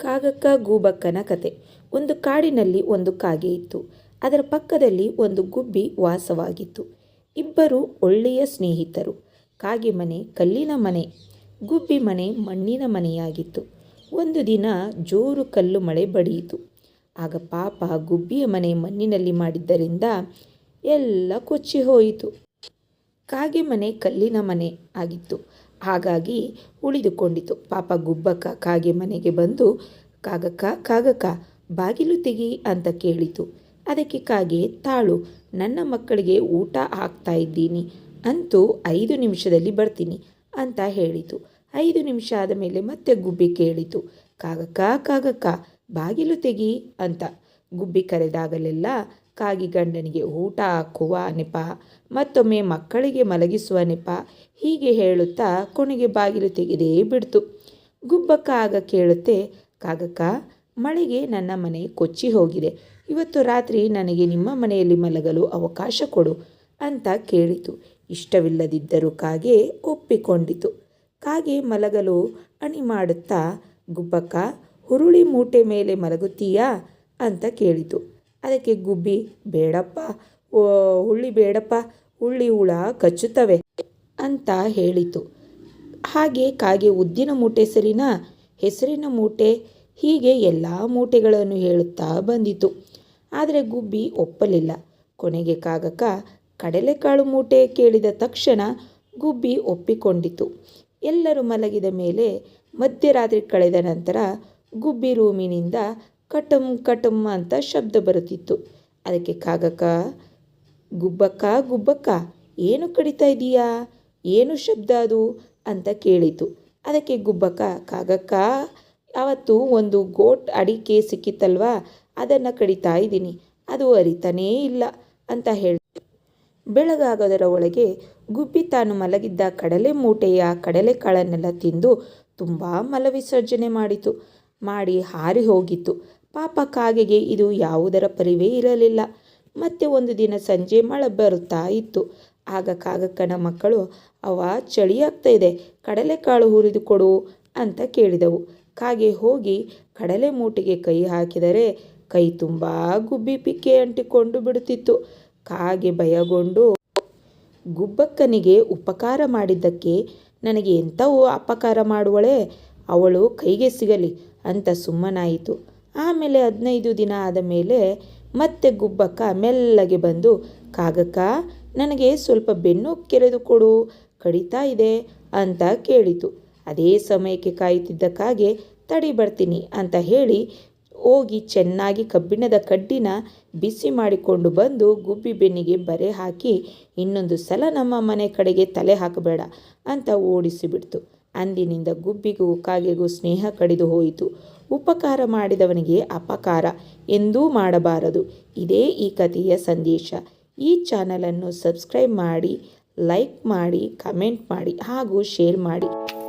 ಕಾಗಕ್ಕ ಗೂಬಕ್ಕನ ಕತೆ. ಒಂದು ಕಾಡಿನಲ್ಲಿ ಒಂದು ಕಾಗೆ ಇತ್ತು. ಅದರ ಪಕ್ಕದಲ್ಲಿ ಒಂದು ಗುಬ್ಬಿ ವಾಸವಾಗಿತ್ತು. ಇಬ್ಬರು ಒಳ್ಳೆಯ ಸ್ನೇಹಿತರು. ಕಾಗೆ ಮನೆ, ಕಲ್ಲಿನ ಮನೆ. ಗುಬ್ಬಿ ಮನೆ ಮಣ್ಣಿನ ಮನೆಯಾಗಿತ್ತು. ಒಂದು ದಿನ ಜೋರು ಕಲ್ಲು ಮಳೆ ಬಡಿಯಿತು. ಆಗ ಪಾಪ ಗುಬ್ಬಿಯ ಮನೆ ಮಣ್ಣಿನಲ್ಲಿ ಮಾಡಿದ್ದರಿಂದ ಎಲ್ಲ ಕೊಚ್ಚಿ ಹೋಯಿತು. ಕಾಗೆ ಮನೆ, ಕಲ್ಲಿನ ಮನೆ ಆಗಿತ್ತು. ಹಾಗಾಗಿ ಉಳಿದುಕೊಂಡಿತು. ಪಾಪ ಗುಬ್ಬಕ್ಕ ಕಾಗೆ ಮನೆಗೆ ಬಂದು, ಕಾಗಕ್ಕ ಕಾಗಕ್ಕ, ಬಾಗಿಲು ತೆಗಿ ಅಂತ ಕೇಳಿತು. ಅದಕ್ಕೆ ಕಾಗೆ, ತಾಳು, ನನ್ನ ಮಕ್ಕಳಿಗೆ ಊಟ ಹಾಕ್ತಾ ಇದ್ದೀನಿ, ಅಂತೂ ಐದು ನಿಮಿಷದಲ್ಲಿ ಬರ್ತೀನಿ ಅಂತ ಹೇಳಿತು. ಐದು ನಿಮಿಷ ಆದ ಮೇಲೆ ಮತ್ತೆ ಗುಬ್ಬಿ ಕೇಳಿತು. ಕಾಗಕ್ಕ ಕಾಗಕ್ಕ, ಬಾಗಿಲು ತೆಗಿ ಅಂತ ಗುಬ್ಬಿ ಕರೆದಾಗಲೆಲ್ಲ ಕಾಗಿ ಗಂಡನಿಗೆ ಊಟ ಹಾಕುವ ನೆಪ, ಮತ್ತೊಮ್ಮೆ ಮಕ್ಕಳಿಗೆ ಮಲಗಿಸುವ ನೆಪ, ಹೀಗೆ ಹೇಳುತ್ತಾ ಕೊನೆಗೆ ಬಾಗಿಲು ತೆಗೆದೇ ಬಿಡ್ತು. ಗುಬ್ಬಕ್ಕ ಆಗ ಕೇಳುತ್ತೆ, ಕಾಗಕ್ಕ, ಮಳೆಗೆ ನನ್ನ ಮನೆ ಕೊಚ್ಚಿ ಹೋಗಿದೆ. ಇವತ್ತು ರಾತ್ರಿ ನನಗೆ ನಿಮ್ಮ ಮನೆಯಲ್ಲಿ ಮಲಗಲು ಅವಕಾಶ ಕೊಡು ಅಂತ ಕೇಳಿತು. ಇಷ್ಟವಿಲ್ಲದಿದ್ದರೂ ಕಾಗೆ ಒಪ್ಪಿಕೊಂಡಿತು. ಕಾಗೆ ಮಲಗಲು ಅಣಿ ಮಾಡುತ್ತಾ, ಗುಬ್ಬಕ್ಕ, ಹುರುಳಿ ಮೂಟೆ ಮೇಲೆ ಮಲಗುತ್ತೀಯಾ? ಅಂತ ಕೇಳಿತು. ಅದಕ್ಕೆ ಗುಬ್ಬಿ, ಬೇಡಪ್ಪ ಹುಳ್ಳಿ ಬೇಡಪ್ಪ, ಹುಳ್ಳಿ ಹುಳ ಕಚ್ಚುತ್ತವೆ ಅಂತ ಹೇಳಿತು. ಹಾಗೆ ಕಾಗೆ ಉದ್ದಿನ ಮೂಟೆ ಸರಿನಾ? ಹೆಸರಿನ ಮೂಟೆ? ಹೀಗೆ ಎಲ್ಲ ಮೂಟೆಗಳನ್ನು ಹೇಳುತ್ತಾ ಬಂದಿತು. ಆದರೆ ಗುಬ್ಬಿ ಒಪ್ಪಲಿಲ್ಲ. ಕೊನೆಗೆ ಕಾಗಕ್ಕ, ಕಡಲೆಕಾಳು ಮೂಟೆ ಕೇಳಿದ ತಕ್ಷಣ ಗುಬ್ಬಿ ಒಪ್ಪಿಕೊಂಡಿತು. ಎಲ್ಲರೂ ಮಲಗಿದ ಮೇಲೆ ಮಧ್ಯರಾತ್ರಿ ಕಳೆದ ನಂತರ ಗುಬ್ಬಿ ರೂಮಿನಿಂದ ಕಟಮ್ ಕಟಮ್ ಅಂತ ಶಬ್ದ ಬರುತ್ತಿತ್ತು. ಅದಕ್ಕೆ ಕಾಗಕ್ಕ ಗುಬ್ಬಕ್ಕ ಗುಬ್ಬಕ್ಕ, ಏನು ಕಡಿತಾ ಇದೀಯಾ? ಏನು ಶಬ್ದ ಅದು? ಅಂತ ಕೇಳಿತು. ಅದಕ್ಕೆ ಗುಬ್ಬಕ್ಕ, ಕಾಗಕ್ಕ, ಅವತ್ತು ಒಂದು ಗೋಟ್ ಅಡಿಕೆ ಸಿಕ್ಕಿತ್ತಲ್ವಾ? ಅದನ್ನು ಕಡಿತಾ ಇದ್ದೀನಿ. ಅದು ಅರಿತಾನೇ ಇಲ್ಲ ಅಂತ ಹೇಳಿ ಬೆಳಗಾಗೋದರ ಒಳಗೆ ಗುಬ್ಬಿ ತಾನು ಮಲಗಿದ್ದ ಕಡಲೆ ಮೂಟೆಯ ಕಡಲೆಕಾಳನ್ನೆಲ್ಲ ತಿಂದು ತುಂಬ ಮಲವಿಸರ್ಜನೆ ಮಾಡಿತು. ಮಾಡಿ ಹಾರಿ ಹೋಗಿತ್ತು. ಪಾಪ ಕಾಗೆಗೆ ಇದು ಯಾವುದರ ಪರಿವೇ ಇರಲಿಲ್ಲ. ಮತ್ತೆ ಒಂದು ದಿನ ಸಂಜೆ ಮಳೆ ಬರುತ್ತಾ ಇತ್ತು. ಆಗ ಕಾಗಕ್ಕನ ಮಕ್ಕಳು ಅವ ಚಳಿ ಆಗ್ತಾ ಇದೆ ಕಡಲೆಕಾಳು ಹುರಿದು ಕೊಡು ಅಂತ ಕೇಳಿದವು. ಕಾಗೆ ಹೋಗಿ ಕಡಲೆ ಮೂಟೆಗೆ ಕೈ ಹಾಕಿದರೆ ಕೈ ತುಂಬ ಗುಬ್ಬಿ ಪಿಕ್ಕೆ ಅಂಟಿಕೊಂಡು ಬಿಡುತ್ತಿತ್ತು. ಕಾಗೆ ಭಯಗೊಂಡು ಗುಬ್ಬಕ್ಕನಿಗೆ ಉಪಕಾರ ಮಾಡಿದ್ದಕ್ಕೆ ನನಗೆ ಎಂಥವು ಅಪಕಾರ ಮಾಡುವಳೆ? ಅವಳು ಕೈಗೆ ಸಿಗಲಿ ಅಂತ ಸುಮ್ಮನಾಯಿತು. ಆಮೇಲೆ ಹದಿನೈದು ದಿನ ಆದ ಮೇಲೆ ಮತ್ತೆ ಗುಬ್ಬಕ್ಕ ಮೆಲ್ಲಗೆ ಬಂದು, ಕಾಗಕ್ಕ, ನನಗೆ ಸ್ವಲ್ಪ ಬೆನ್ನು ಕೆರೆದು ಕೊಡು, ಕಡಿತಾ ಇದೆ ಅಂತ ಕೇಳಿತು. ಅದೇ ಸಮಯಕ್ಕೆ ಕಾಯುತ್ತಿದ್ದ ಕಾಗೆ ತಡಿ ಬರ್ತೀನಿ ಅಂತ ಹೇಳಿ ಹೋಗಿ ಚೆನ್ನಾಗಿ ಕಬ್ಬಿಣದ ಕಡ್ಡಿನ ಬಿಸಿ ಮಾಡಿಕೊಂಡು ಬಂದು ಗುಬ್ಬಿ ಬೆನ್ನಿಗೆ ಬರೆ ಹಾಕಿ ಇನ್ನೊಂದು ಸಲ ನಮ್ಮ ಮನೆ ಕಡೆಗೆ ತಲೆ ಹಾಕಬೇಡ ಅಂತ ಓಡಿಸಿಬಿಡ್ತು. ಅಂದಿನಿಂದ ಗುಬ್ಬಿಗೂ ಕಾಗೆಗೂ ಸ್ನೇಹ ಕಡಿದು ಹೋಯಿತು. ಉಪಕಾರ ಮಾಡಿದವನಿಗೆ ಅಪಕಾರ, ಎಂದೂ ಮಾಡಬಾರದು. ಇದೇ ಈ ಕಥೆಯ ಸಂದೇಶ. ಈ ಚಾನಲನ್ನು ಸಬ್ಸ್ಕ್ರೈಬ್ ಮಾಡಿ, ಲೈಕ್ ಮಾಡಿ, ಕಮೆಂಟ್ ಮಾಡಿ ಹಾಗೂ ಶೇರ್ ಮಾಡಿ.